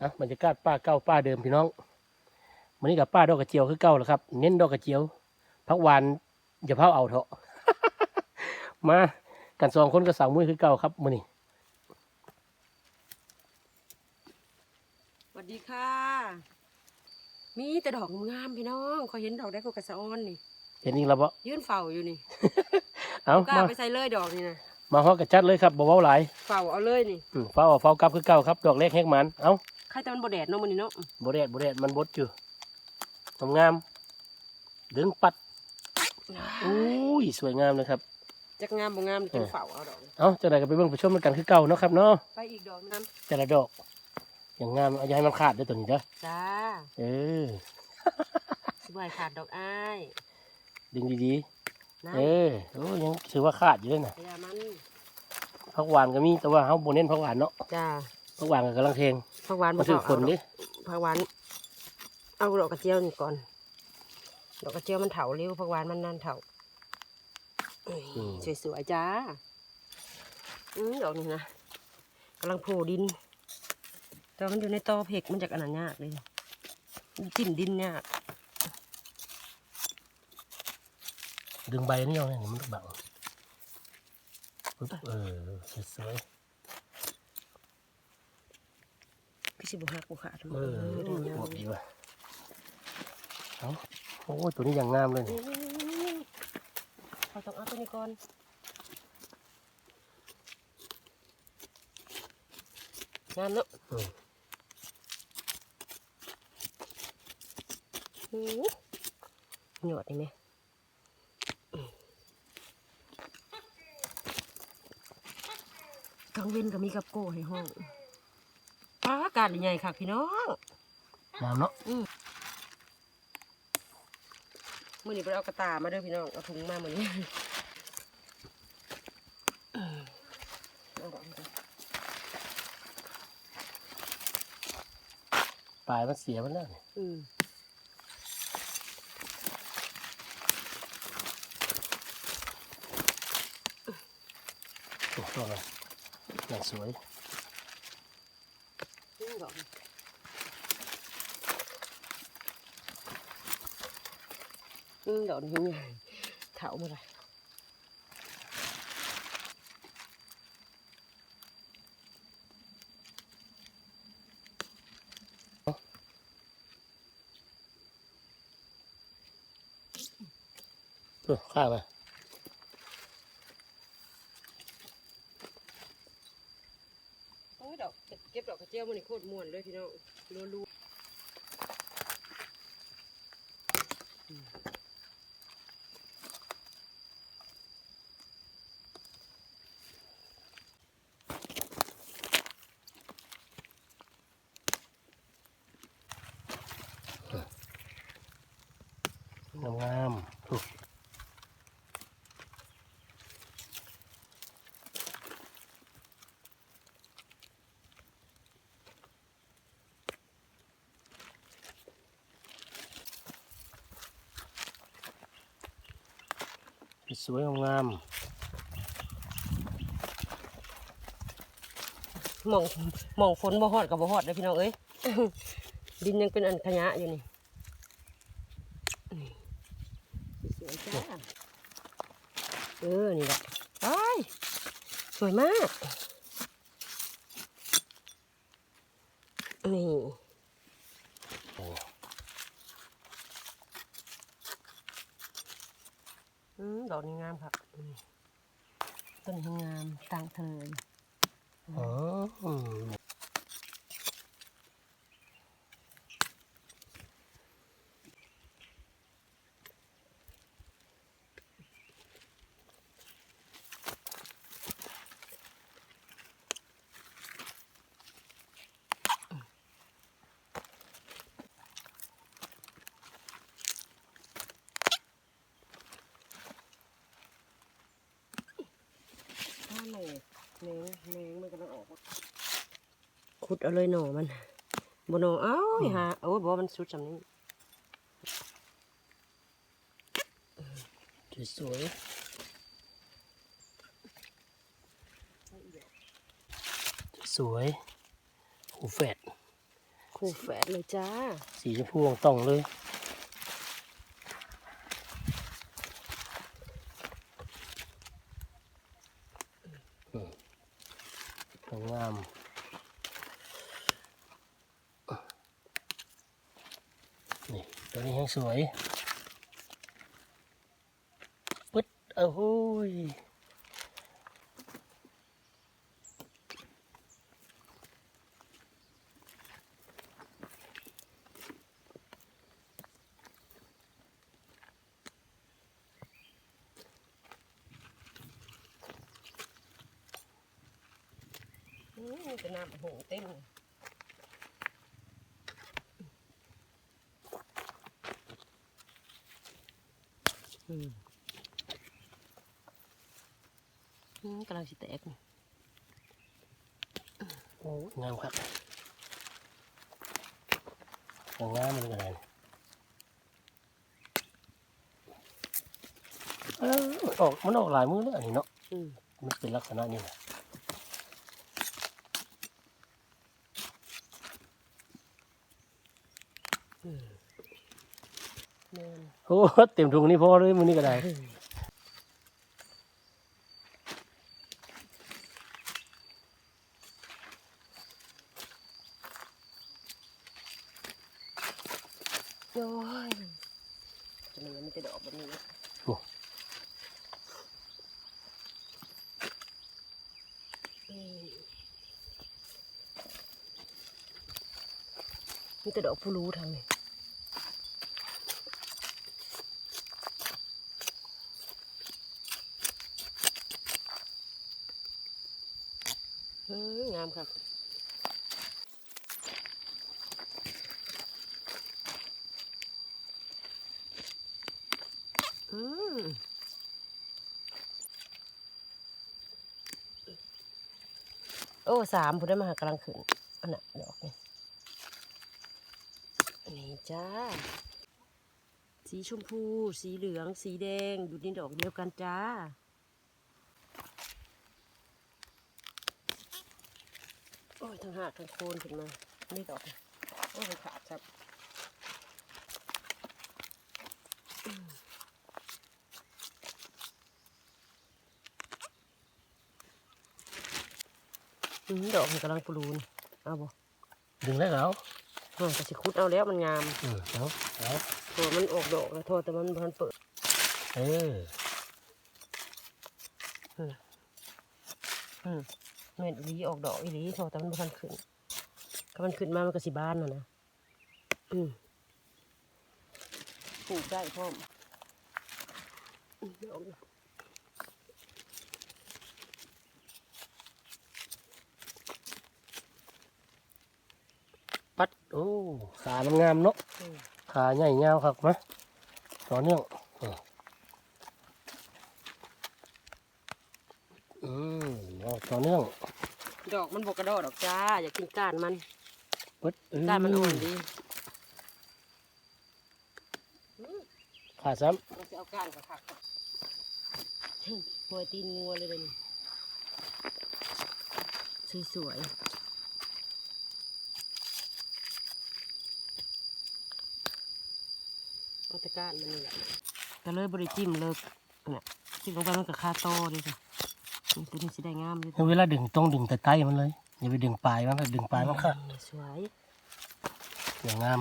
อะบรรยากาศป้าเก้าป้าเดิมพี่น้องวันนี้กับป้าดอกกระเจียวคือเก้าแล้วครับ เน้นดอกกระเจียวพักหวานอย่าเผาเอาเถอะมากันสองคนกับสาวมุ้ยคือเก้าครับมื้อนี้สวัสดีค่ะ มีแต่ดอกงามพี่น้องเขาเห็นดอกได้ก็กระสะออนนี่เห็นอีกแล้วบ่ยืนเฝ้าอยู่นี่ เอากล้ามาไปใส่เลยดอกนี่นะ มาฮอกกระจัดเลยครับบ่เว้าหลายเฝ้าเอาเลยนี่อืมเฝ้าเอาเฝ้ากลับคือเก้าครับดอกเล็กแฮกมันเอ้าใครแต่มันบ่แดดเนาะมันนี่เนาะบ่แดดบ่แดดมันบดอยู่งามๆดึงปัดอุ้ยสวยงามเลยครับจักงามบ่งามจังเฝ้าเอาดอกเอ้าจังไดก็ไปเบิ่งไปชมกันคือเก่าเนาะครับเนาะไปอีกดอกนึงแต่ละดอกอย่างงามเอาอย่าให้มันขาดเด้วยตัวนี้เด้อจ้าเออสบายขาดดอกอ้ายดึงดีนะๆ เออโอ้ยังถือว่าขาดอยู่เลยนะพยามันผักหวานก็มีแต่ว่าเฮาบ่เน้นผักหวานเนาะจ้าผักหวานก็กำลังเพลงผักหวานมาถือคนเอาดิผักหวาน เอาดอกกระเจียวนี่ก่อนดอกกระเจียวมันเถาเร็วผักหวานมันนานเถาสวยๆจ้าอือดอกนี่นะกำลังโผล่ดินแต่มันอยู่ในตอเพกมันจากอันนั้นยากเลยมันจิ้มดินยาก ดึงใบนี่เอาเนี่ยมันบังปึ๊บเออสวยพี่สิบุหักบุขาดๆเออเดินยาหมวดดีว่ะเอ้าโอ้ยตัวนี้อย่างงามเลยนี่เราต้องเอาตัวนี้ก่อนงามเนาะอืมหูหยอดได้ไหม กลางเว้นก็มีกับโก้ให้ห้องป้าอากาศใหญ่ค่ะพี่น้องงามเนาะมื่อนี้ไปเอากระตามาเด้อพี่น้อง เอาถุงมาเหมือนนี้เอาดอกนี้ก่อนปลายมันเสียมันแล้วนี่อืมโอ้โหอย่างสวยนี่ดอกนี้อืมดอกนี้ใหญ่เถา มาเลยเออข้างมา โอ้ยดอก เก็บดอกกระเจียวมันนี่โคตรม่วนเลยพี่น้องรัวๆงามงามๆ สวยงามหมองหมองฝนบ่ฮอดกับบ่ฮอดเลยพี่น้องเอ้ย ดินยังเป็นอันขยะอยู่นี่นี่สวยจ้าเออ นี่แหละไปสวยมาก นี่ โอ้ อืม ดอกนี้งามครับต้นนี้งามต่างเทิน เออถ้าแห น่แหน่แหน่มันกำลังออกมาขุดเอาเลยหน่อมันบหน่อเอ้าฮะโอ้ยบอกว่ามันสุดสำนี้สวยสวยหูแฝดคู่แฝดเลยจ้า สีชมพูต้องเลย งามนี่ตัวนี้ยังสวยปึ๊ดโอ้โหย อืมเป็นน้ำโหเต็มเลยอืมอืม กำลังสิแตกนี่โอ้ยงามครับงามมันก็ได้เออมันออกมันออกหลายมือแล้วอันนี้เนาะอืมมันเป็นลักษณะนี้นะแม่น โอ้เต็มถุงนี่พอเลยมือนี้ก็ได้โอ้ยจะมันยังไม่จะดอกแบบนี้นะโอ้อืมมีแต่ดอกผู้รู้ทางนี้อืมงาม ครับอืมโอ้สามผู้ได้มาหากำลังขึ้นอันน่ะดอกนี่นี่จ้า สีชมพู สีเหลือง สีแดง อยู่ในดอกเดียวกันจ้า โอ้ย ทั้งหากทั้งโคนขึ้นมานี่ดอกนี่โอ้ยมันขาดครับอืมดอกมันกำลังปลูนเอาบ่ดึงได้แล้วเออก็สิคุดเอาแล้วมันงามอืมเอาเอาตัวมันออกดอกแล้วโทษแต่มันพันเปิด เออ อืม เม็ดอีหลีออกดอกอีหลีโทษแต่มันบ่พันขึ้นถ้ามันขึ้นมามันก็สิบานน่ะนะอืมปลูกได้พร้อมอืมดอกนี่ปัดโอ้ขามันงามเนาะอืมขาใหญ่ยาวครับมะต่อเนื่องอืมอืมเอา ต่อเนื่องดอกมันบกกระโดดดอกจ้า อยากกินก้านมันปึ๊ดอืก้านมันอ่อนดีขาซ้เราจะเอาก้านกับผักก่อนหัวตีนงัวเลยเดี๋ยวนี้สวยๆเอาแตะก้านมันนี่แหละก็เลยบริจิ้มเลิกเนี่ยจิ้มลงไปมันก็คาโตเลยจ้ะนี่ ตัวนี้สิได้งามเลยำเวลาดึงต้องดึงแต่ใต้มันเลยอย่าไปดึงปลายมันถ้าดึงปลายมันขาดสวยอย่างงาม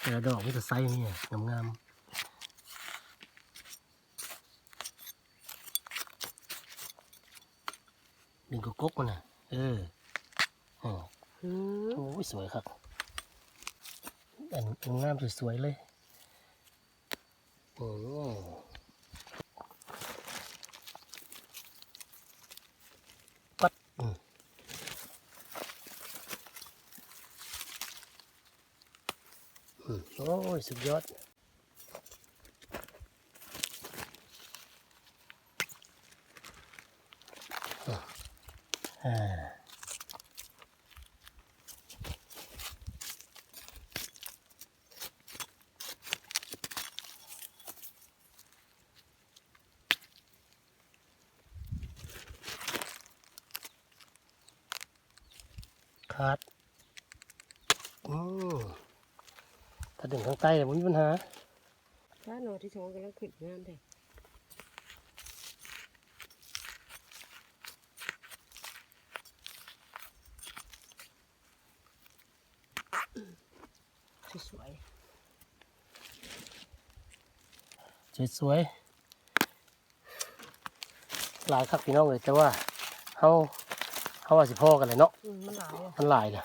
แต่ละดอกมันจะไซส์นี่งามงามๆดึงกกกมันน่ะเอออ๋ออืมโอ้ยสวยครับอันอันงามสวยๆเลยโอ้ปัดอืมอืมโอ้ย สุดยอดอ่า ขาด อืม ถ้าดึงข้างใต้เนี่ยมันมีปัญหาถ้าหนอที่สองกำลังขึ้นงามแท้สวยสวยๆหลายครับพี่น้องเลยแต่ว่าเขาเขาว่าสิพ่อกันเลยเนาะๆอืมมันหลายอะมันหลายนะ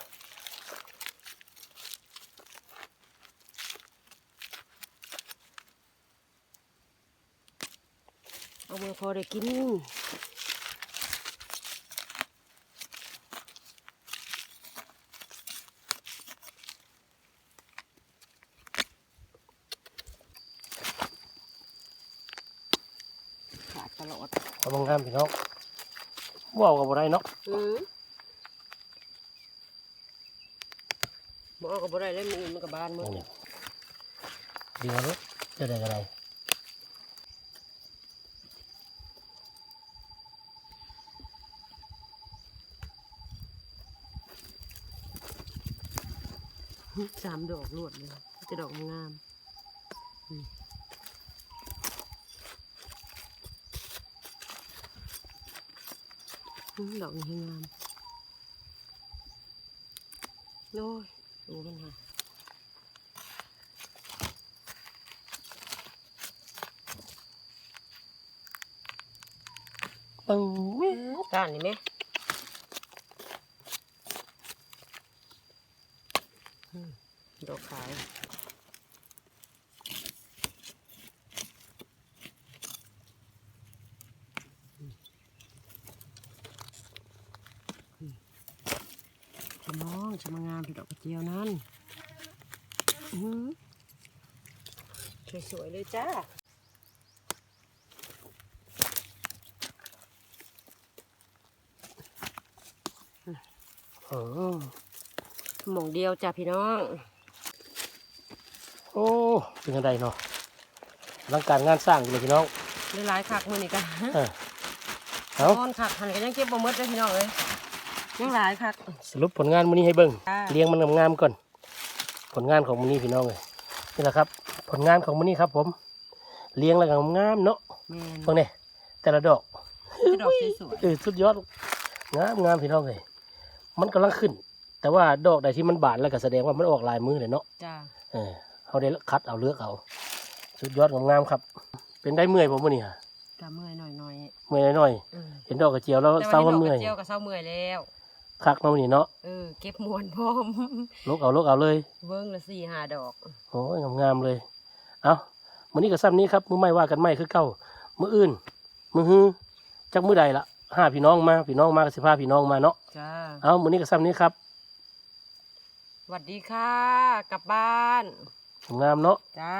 เอามาพอได้กินขาดตลอดเอาบางงามพี่น้องว่าวกับอะไรเนาะอืมบ่เอากับบ่ได้เลยมืออื่นมันกับบานหมือนี่ดีแล้วจะได้อะไร สามดอกรวดเลยจะดอกงามอืมอืมดอกนี้ให้งามโอ้ยดูมันค่ะปึ้งเว้ยก้านนี่ไหมอืม ดอกขาวจะมองจะมางามเป็นดอกกระเจียวนั่นสวยๆเลยจ้าเออ หมองเดียวจ้ะพี่น้อง โอ้ เป็นยังไงเนาะหลังการงานสร้างอยู่เลยพี่น้องได้หลายคักมือนี่กันเออเอานอนคักหันก็ยังเก็บบ่หมดเลยพี่น้องเอ้ยยังหลายคักสรุปผลงานมื้อนี้ให้เบิ่งจ้าเรียงมันงามๆก่อน ผลงานของมื้อนี้พี่น้องเลยนี่แหละครับ ผลงานของมื้อนี้ครับ ผมเรียงแล้วก็งามๆเนาะแม่นพวกนี้แต่ละดอกจะดอกสวยเออสุดยอดงามงามพี่น้องเลยมันกำลังขึ้น แต่ว่าดอกใดที่มันบานแล้วก็แสดงว่ามันออกลายมือเลยเนาะๆจ้าเออเขาได้คัดเอาเลือกเอาสุดยอดงามๆครับ เป็นได้เมื่อยผมมื้อนี้ฮะกะเมื่อยหน่อยเมื่อยหน่อยๆเออๆเห็นดอกกระเจียวแล้วแต่เศร้าวัมันนนี้ดอกเมื่กอยระเจียวกับเศร้าเมื่อยแล้วคักมามื้อนี้เนาะเออเก็บมวนพร้อม ลกเอาลกเอาเลย เบิ้งละสี่ห้าดอก โอ้ยงามๆเลย เอามื้อนี้ก็ซ้ำนี้ครับ มื้อไม่ว่ากันไม่คือเก่า มื้ออื่น มื้อฮือจักมื้อใดละห้าพี่น้องมา พี่น้องมาก็สิพาพี่น้องมาเนาะ จ้า เอามื้อนี้ก็ซ้ำนี้ครับ สวัสดีค่ะ กลับบ้าน งามเนาะจ้า